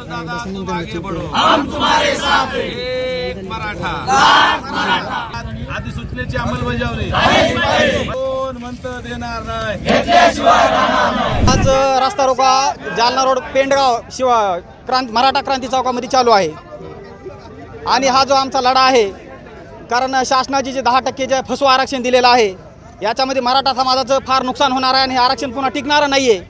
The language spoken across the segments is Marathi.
दादा तुम आगे बढ़ो हम तुम्हारे साथ हैं. एक मराठा. अधिसूचनेची अंमलबजावणी. कोण म्हणतं देणार नाही? आज रस्ता रोका जालना रोड पेंडगाव शिवा क्रांती मराठा क्रांती चौकामध्ये चालू आहे. आणि हा जो आमचा लढा आहे कारण शासनाचे जे दहा टक्के जे फसवं आरक्षण दिलेलं आहे याच्यामध्ये मराठा समाजाचं फार नुकसान होणार आहे आणि हे आरक्षण पुन्हा टिकणारं नाही आहे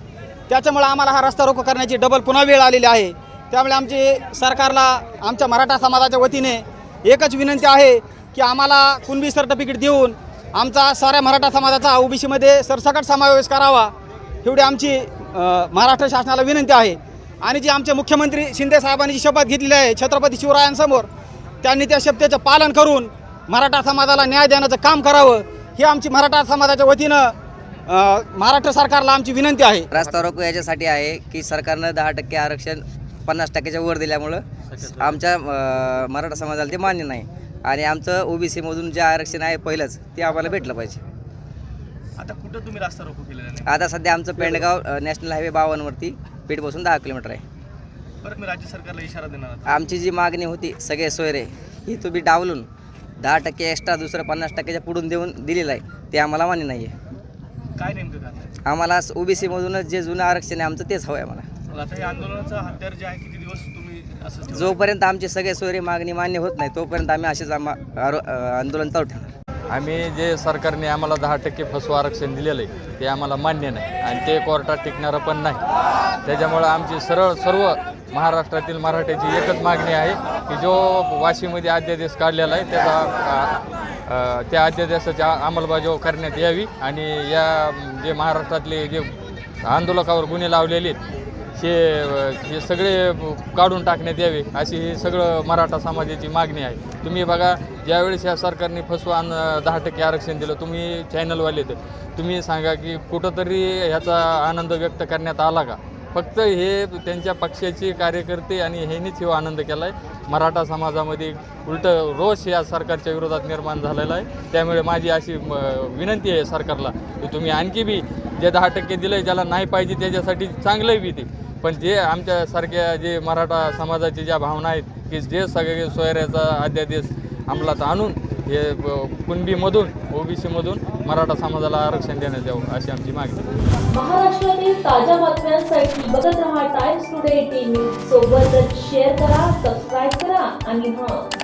त्याच्यामुळे आम्हाला हा रस्ता रोको करण्याची डबल पुन्हा वेळ आलेली आहे. त्यामुळे आमची सरकारला आमच्या मराठा समाजाच्या वतीने एकच विनंती आहे की आम्हाला कुणबी सर्टिफिकेट देऊन आमचा साऱ्या मराठा समाजाचा ओबीसीमध्ये सरसकट समावेश करावा एवढी आमची महाराष्ट्र शासनाला विनंती आहे. आणि जी आमचे मुख्यमंत्री शिंदे साहेबांनी जी शपथ घेतलेली आहे छत्रपती शिवरायांसमोर त्यांनी त्या शपथेचं पालन करून मराठा समाजाला न्याय देण्याचं काम करावं ही आमची मराठा समाजाच्या वतीनं महाराष्ट्र सरकारला आमची विनंती आहे. रस्ता रोको याच्यासाठी आहे की सरकारनं दहा टक्के आरक्षण पन्नास टक्क्याच्या वर दिल्यामुळं आमच्या अं, मराठा समाजाला ते मान्य नाही. आणि आमचं ओबीसीमधून जे आरक्षण आहे पहिलंच ते आम्हाला भेटलं पाहिजे. आता कुठं तुम्ही रस्ता रोको केलेला नाही? आता सध्या आमचं पेंडगाव अं, नॅशनल हायवे बावनवरती पेठपासून दहा किलोमीटर आहे. बरं मी राज्य सरकारला इशारा देणार. आमची जी मागणी होती सगळे सोयरे ही तुम्ही डावलून दहा टक्के एक्स्ट्रा दुसरं पन्नास टक्क्याच्या पुढून देऊन दिलेलं आहे ते आम्हाला मान्य नाही आहे काय नेमकं? आम्हाला ओबीसीमधूनच जे जुनं आरक्षण आहे आमचं तेच हवं आहे आम्हाला. आता आंदोलनाचं हत्यार जे आहे किती दिवस तुम्ही असं ठेवणार? जोपर्यंत आमचे सगळे सोयरे मागणी मान्य होत नाही तोपर्यंत आम्ही असेच आम्हा आरो- आंदोलन चालू ठेवणार. आम्ही जे सरकारने आम्हाला दहा टक्के फसवं आरक्षण दिलेलं आहे ते आम्हाला मान्य नाही. आणि ते कोर्टात टिकणारं पण नाही. त्याच्यामुळं आमची सरळ सर्व महाराष्ट्रातील मराठ्याची एकच मागणी आहे की जो वाशीमध्ये अध्यादेश काढलेला आहे त्याचा अ, अ, त्या अध्यादेशाची आ- अंमलबजावणी करण्यात यावी. आणि या जे महाराष्ट्रातले जे आंदोलकावर गुन्हे लावलेले आहेत हे हे सगळे काढून टाकण्यात यावे अशी ही सगळं मराठा समाजाची मागणी आहे. तुम्ही बघा ज्यावेळेस या सरकारने फसवा दहा टक्के आरक्षण दिलं तुम्ही चॅनलवाले तर. तुम्ही सांगा की कुठंतरी ह्याचा आनंद व्यक्त करण्यात आला का? फक्त हे त्यांच्या पक्षाचे कार्यकर्ते आणि ह्यांनीच हे आनंद केला आहे मराठा समाजामध्ये उलट रोष या सरकारच्या विरोधात निर्माण झालेला आहे. त्यामुळे माझी अशी विनंती आहे सरकारला की तुम्ही आणखी बी जे दहा टक्के दिलं आहे ज्याला नाही पाहिजे त्याच्यासाठी चांगलं बी ते. पण जे आमच्यासारख्या जे मराठा समाजाची ज्या भावना आहेत की जे सगळे सोयऱ्याचा अध्यादेश अंमलात आणून हे कुणबीमधून ओबीसीमधून मराठा समाजाला आरक्षण देण्यात यावं अशी आमची मागणी महाराष्ट्रातील ताज्या बातम्यांसाठी बघत रहा टाइम्स टुडे टीव्ही सोबतच शेअर करा सबस्क्राईब करा आणि हां